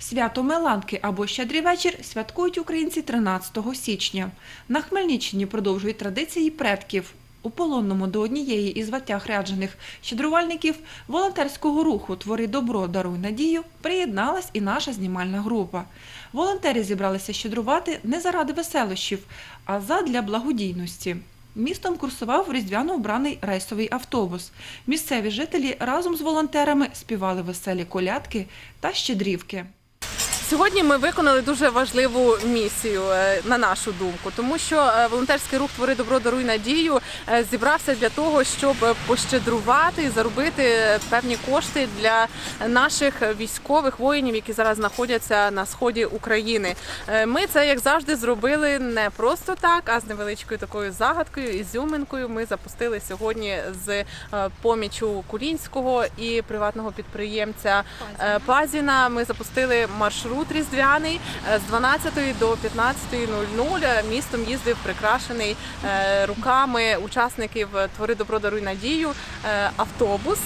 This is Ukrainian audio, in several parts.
Свято Меланки або Щедрий вечір святкують українці 13 січня. На Хмельниччині продовжують традиції предків. У полонному до однієї із ватяг ряджених щедрувальників волонтерського руху Твори добро, даруй надію приєдналась і наша знімальна група. Волонтери зібралися щедрувати не заради веселощів, а задля благодійності. Містом курсував різдвяно вбраний рейсовий автобус. Місцеві жителі разом з волонтерами співали веселі колядки та щедрівки. Сьогодні ми виконали дуже важливу місію е, на нашу думку, тому що е, волонтерський рух Твори добро даруй надію е, зібрався для того, щоб пощедрувати і заробити певні кошти для наших військових воїнів, які зараз знаходяться на сході України. Ми це як завжди зробили не просто так, а з невеличкою такою загадкою ізюминкою. Ми запустили сьогодні з помічю Кулінського і приватного підприємця Пазіна. Ми запустили маршрут різдвяний е, з 12 до 15.00. Е, Містом їздив прикрашений е, руками учасників Твори добро даруй надію автобус.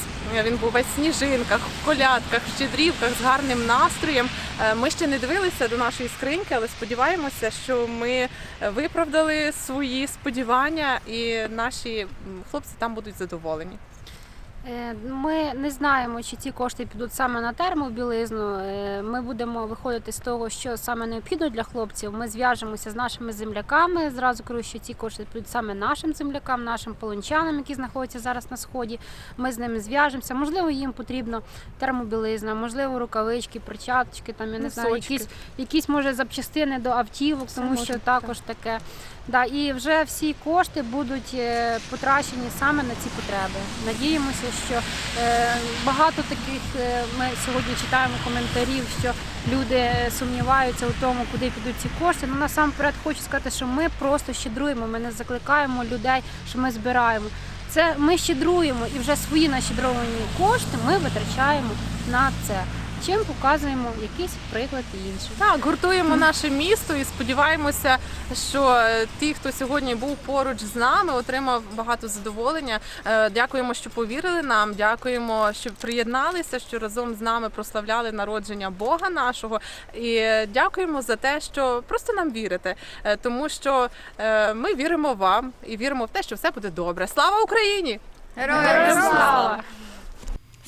Він був весь в сніжинках, в колядках, в щедрівках з гарним настроєм. Ми ще не дивилися до нашої скриньки, але сподіваємося, що ми виправдали свої сподівання, і наші хлопці там будуть задоволені. Е, Ми не знаємо, чи ці кошти підуть саме на термобілизну. Е, Ми будемо виходити з того, що саме необхідно для хлопців. Ми зв'яжемося з нашими земляками. Зразу кажу, що ці кошти підуть саме нашим землякам, нашим полончанам, які знаходяться зараз на сході. Ми з ними зв'яжемося. Можливо, їм потрібно термобілизна, можливо, рукавички, перчаточки, там я не знаю, якісь, якісь може запчастини до автівок, тому що бути, також таке. Да, і вже всі кошти будуть е, потрачені саме на ці потреби. Надіємося, що е, багато таких е, ми сьогодні читаємо коментарів, що люди е, сумніваються у тому, куди підуть ці кошти. Ну насамперед хочу сказати, що ми просто щедруємо. Ми не закликаємо людей, що ми збираємо. Це ми щедруємо і вже свої нащедровані кошти ми витрачаємо на це. Чим показуємо якийсь приклад іншим. Так, гуртуємо наше місто і сподіваємося, що е, ті, хто сьогодні був поруч з нами, отримав багато задоволення. Е, Дякуємо, що повірили нам. Дякуємо, що приєдналися, що разом з нами прославляли народження Бога нашого. І е, дякуємо за те, що просто нам вірите, тому що ми віримо вам і віримо в те, що все буде добре. Слава Україні! Героям слава!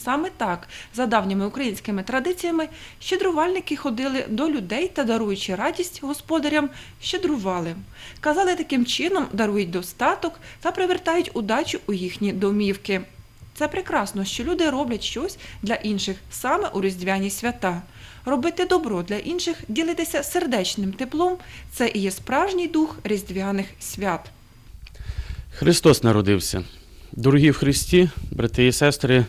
Саме так, за давніми українськими традиціями, щедрувальники ходили до людей та, даруючи радість господарям, щедрували. Казали, таким чином дарують достаток та привертають удачу у їхні домівки. Це прекрасно, що люди роблять щось для інших саме у різдвяні свята. Робити добро для інших, ділитися сердечним теплом це і є справжній дух різдвяних свят. Христос народився. Дорогі в Христі, брати і сестри,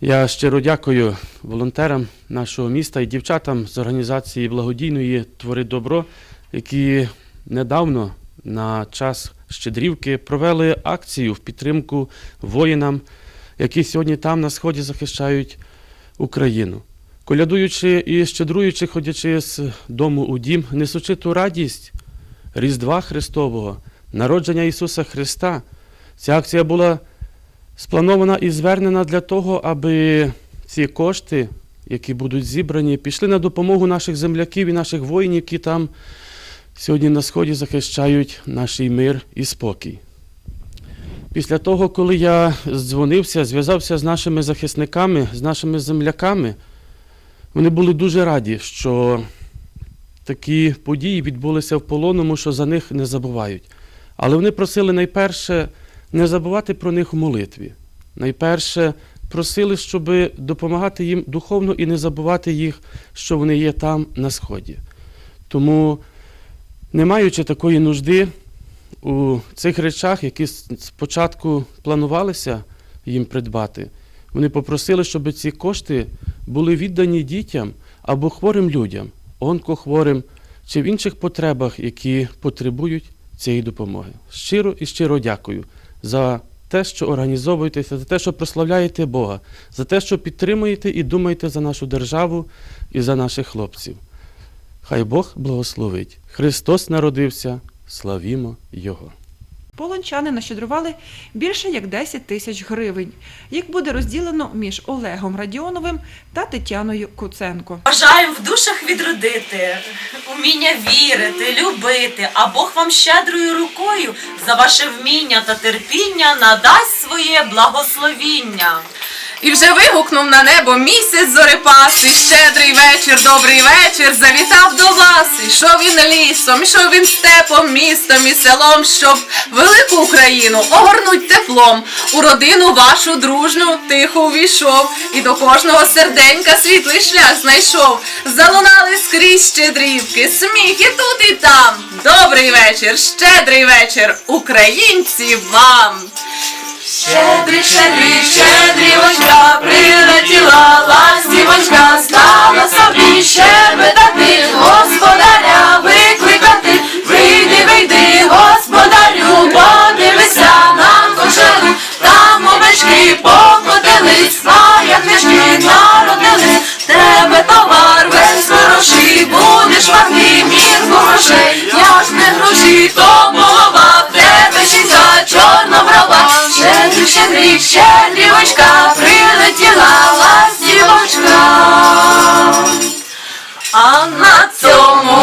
я щиро дякую волонтерам нашого міста і дівчатам з організації благодійної Твори добро, які недавно на час щедрівки провели акцію в підтримку воїнам, які сьогодні там на сході захищають Україну. Колядуючи і щедруючи, ходячи з дому у дім, несучи ту радість Різдва Христового, народження Ісуса Христа. Ця акція була спланована і звернена для того, аби ці кошти, які будуть зібрані, пішли на допомогу наших земляків і наших воїнів, які там сьогодні на сході захищають наш мир і спокій. Після того, коли я дзвонився, зв'язався з нашими захисниками, з нашими земляками, вони були дуже раді, що такі події відбулися в полоному, що за них не забувають. Але вони просили найперше не забувати про них у молитві. Найперше просили, щоб допомагати їм духовно і не забувати їх, що вони є там на сході. Тому, не маючи такої нужди у цих речах, які спочатку планувалися їм придбати, вони попросили, щоб ці кошти були віддані дітям або хворим людям, онкохворим чи в інших потребах, які потребують цієї допомоги. Щиро і щиро дякую за те, що організовуєтеся, за те, що прославляєте Бога, за те, що підтримуєте і думаєте за нашу державу і за наших хлопців. Хай Бог благословить. Христос народився, славімо Його. Полончани нащедрували більше як 10 тисяч гривень. Їх буде розділено між Олегом Радіоновим та Тетяною Куценко. Бажаю в душах відродити, уміння вірити, любити, а Бог вам щедрою рукою за ваше вміння та терпіння надасть своє благословіння. І вже вигукнув на небо місяць зорепасий, щедрий вечір, добрий вечір, завітав до вас. Ішов він лісом, ішов він степом, містом і селом, щоб велику Україну огорнуть теплом. У родину вашу дружну тихо увійшов, і до кожного серденька світлий шлях знайшов. Залунали скрізь щедрівки, сміх і тут, і там. Добрий вечір, щедрий вечір, українці вам! Щедрий, щедрий, щедрівочка, прилетіла ластівочка, стала собі. Щебетати, господаря викликати, вийди, вийди, господарю, подивися на кошару, там овечки покотились, а як книжки народили, тебе товар весь хороший, будеш мати мірку грошей, я ж не гроші, то А на цьому